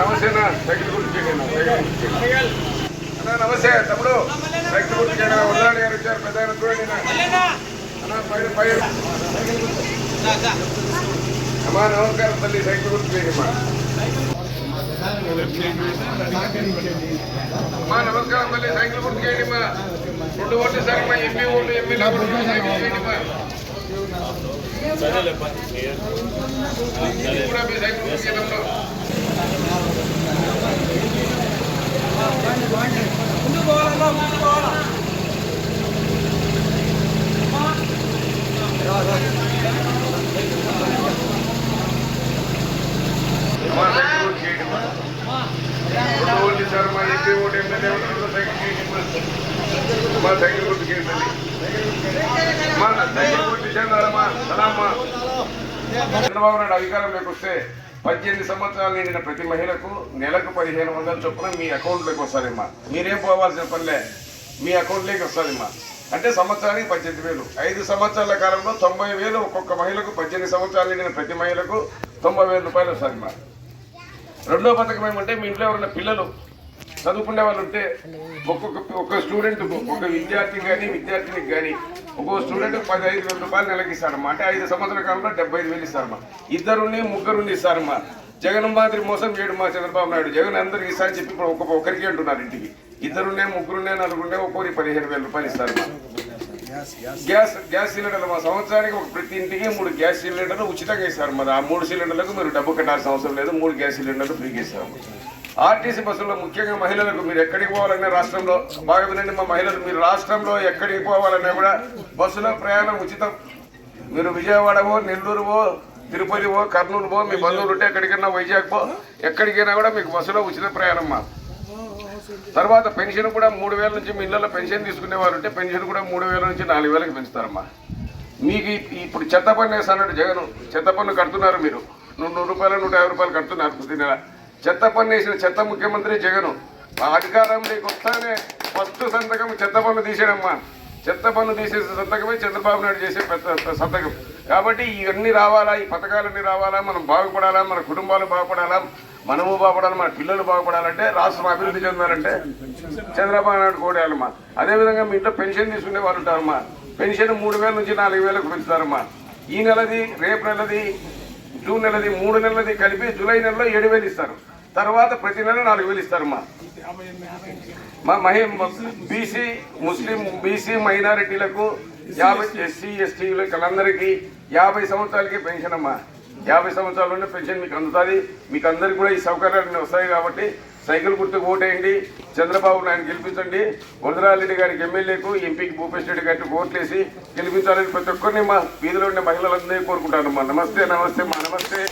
నమస్తే సైకిల్ గుర్తు అన్న, నమస్తే. తమ్ముడు సైకిల్ గుర్తు చేయడం వదలాడి గారు వచ్చారు. పెద్ద ఆయన చూడండి అన్న. అమ్మా నమస్కారం తల్లి. సైకిల్ గుర్తు అమ్మా. అమ్మా నమస్కారం తల్లి. సైకిల్ గుర్తు చేయండి అమ్మా. రెండు ఓట్లు సార్ మా ఎంపీ ఓట్లు ఎమ్మెల్యే ఓట్లు సైకిల్ చేయండి అమ్మా ఇది కూడా మీ సైకిల్ గుర్తు చేయండి అమ్మా. అమ్మా సైకిల్ గుర్తు చేయండి అమ్మా రెండు ఓట్లు సార్ మా MP vote MLA vote cycle cycle గుర్తు సైకిల్ సలామ్మా చంద్రబాబు నాయుడు అధికారంలోకి వస్తే పద్దెనిమిది సంవత్సరాలు నిండిన ప్రతి మహిళకు నెలకు పదిహేను వందల చొప్పున మీ అకౌంట్లోకి వస్తారమ్మా. మీరేం పోవాల్సిన పనిలే? మీ అకౌంట్లోకి వస్తారమ్మా. అంటే సంవత్సరానికి పద్దెనిమిది వేలు. ఐదు సంవత్సరాల కాలంలో తొంభై వేలు ఒక్కొక్క మహిళకు పద్దెనిమిది సంవత్సరాలు నిండిన ప్రతి మహిళకు తొంభై వేల రూపాయలు వస్తారమ్మా. రెండో పథకం ఏమంటే మీ ఇంట్లో ఎవరైనా పిల్లలు చదువుకునే వాళ్ళు ఉంటే ఒక్కొక్క ఒక్క స్టూడెంట్ ఒక విద్యార్థి కానీ విద్యార్థినికి కానీ ఒక్కొక్క స్టూడెంట్ పదిహేను వేల రూపాయలు నెలకి ఇస్తారమ్మా అంటే ఐదు సంవత్సరాల కాలంలో డెబ్బై ఐదు వేలు ఇస్తారమ్మా. ఇద్దరుని ముగ్గురుని ఇస్తారమ్మా. జగన్ మాదిరి మోసం చేయడు మా చంద్రబాబు నాయుడు. జగన్ అందరికి ఇస్తా అని చెప్పి ఇప్పుడు ఒక్కొక్క ఒకరికి అంటున్నారు ఇంటికి. ఇద్దరునే ముగ్గురునే నలుగురునే ఒక్కొక్కరి పదిహేను వేల రూపాయలు ఇస్తారమ్మా. గ్యాస్ గ్యాస్ సిలిండర్లు మా సంవత్సరానికి ఒక ప్రతి ఇంటికి మూడు గ్యాస్ సిలిండర్లు ఉచితంగా ఇస్తారు మరి ఆ మూడు సిలిండర్లకు మీరు డబ్బు కట్టాల్సిన అవసరం లేదు. మూడు గ్యాస్ సిలిండర్లు ఫ్రీగా ఇస్తారు ఆర్టీసీ బస్సులో ముఖ్యంగా మహిళలకు మీరు ఎక్కడికి పోవాలన్నా రాష్ట్రంలో బాగా వినండి మా మహిళలు మీరు రాష్ట్రంలో ఎక్కడికి పోవాలన్నా కూడా బస్సులో ప్రయాణం ఉచితం. మీరు విజయవాడవో నెల్లూరువో తిరుపతివో కర్నూలువో మీ బంధువులు ఉంటే ఎక్కడికైనా వైజాగ్ పో ఎక్కడికైనా కూడా మీకు బస్సులో ఉచిత ప్రయాణం మా తర్వాత పెన్షన్ కూడా మూడు వేల నుంచి మీ ఇళ్ళలో పెన్షన్ తీసుకునేవారు ఉంటే పెన్షన్ కూడా మూడు వేల నుంచి నాలుగు వేలకు పెంచుతారమ్మా. మీకు ఇప్పుడు చెత్త పన్ను వేస్తానంటే జగన్. చెత్త పన్ను కడుతున్నారు మీరు. నూరు నూరు రూపాయలు నూట యాభై రూపాయలు కడుతున్నారు ప్రతి నెల. చెత్త పన్ను వేసిన చెత్త ముఖ్యమంత్రి జగన్. అధికారం నీకు వస్తానే ఫస్ట్ సంతకం చెత్త పన్ను తీసేయడమ్మా. చెత్త పన్ను తీసేసిన సంతకమే చంద్రబాబు నాయుడు చేసే పెద్ద సంతకం. కాబట్టి ఇవన్నీ రావాలా ఈ పథకాలన్నీ రావాలా మనం బాగుపడాలా మన కుటుంబాలు బాగుపడాలా మనము బాగుపడాలి మన పిల్లలు బాగుపడాలంటే రాష్ట్రం అభివృద్ధి చెందాలంటే చంద్రబాబు నాయుడు కోడేయాలమ్మా అదేవిధంగా మీ ఇంట్లో పెన్షన్ తీసుకునే వాళ్ళు ఉంటారమ్మా. పెన్షన్ మూడు వేల నుంచి నాలుగు వేలకు పెంచుతారమ్మా. ఈ నెలది రేపు నెలది జూన్ నెలది మూడు నెలలది కలిపి జూలై నెలలో ఏడు వేలు ఇస్తారు. తర్వాత ప్రతి నెల నాలుగు వేలు ఇస్తారు మా. మహి బీసీ ముస్లిం బీసీ మైనారిటీలకు యాభై ఎస్సీ ఎస్టీలకు అందరికీ యాభై సంవత్సరాలకి పెన్షన్ అమ్మా. యాభై సంవత్సరాల పెన్షన్ మీకు అందుతుంది. మీకు అందరికీ కూడా ఈ సౌకర్యాలు వస్తాయి కాబట్టి సైకిల్ గుర్తుకు ఓటేయండి. చంద్రబాబు నాయుడు గెలిపించండి. వరదరారెడ్డి గారికి ఎమ్మెల్యేకు ఎంపీకి భూపేష్ రెడ్డి గారికి ఓట్లేసి గెలిపించాలని ప్రతి ఒక్కరిని మా వీధిలో ఉండే మహిళలందరినీ కోరుకుంటాను మా నమస్తే నమస్తే మా నమస్తే.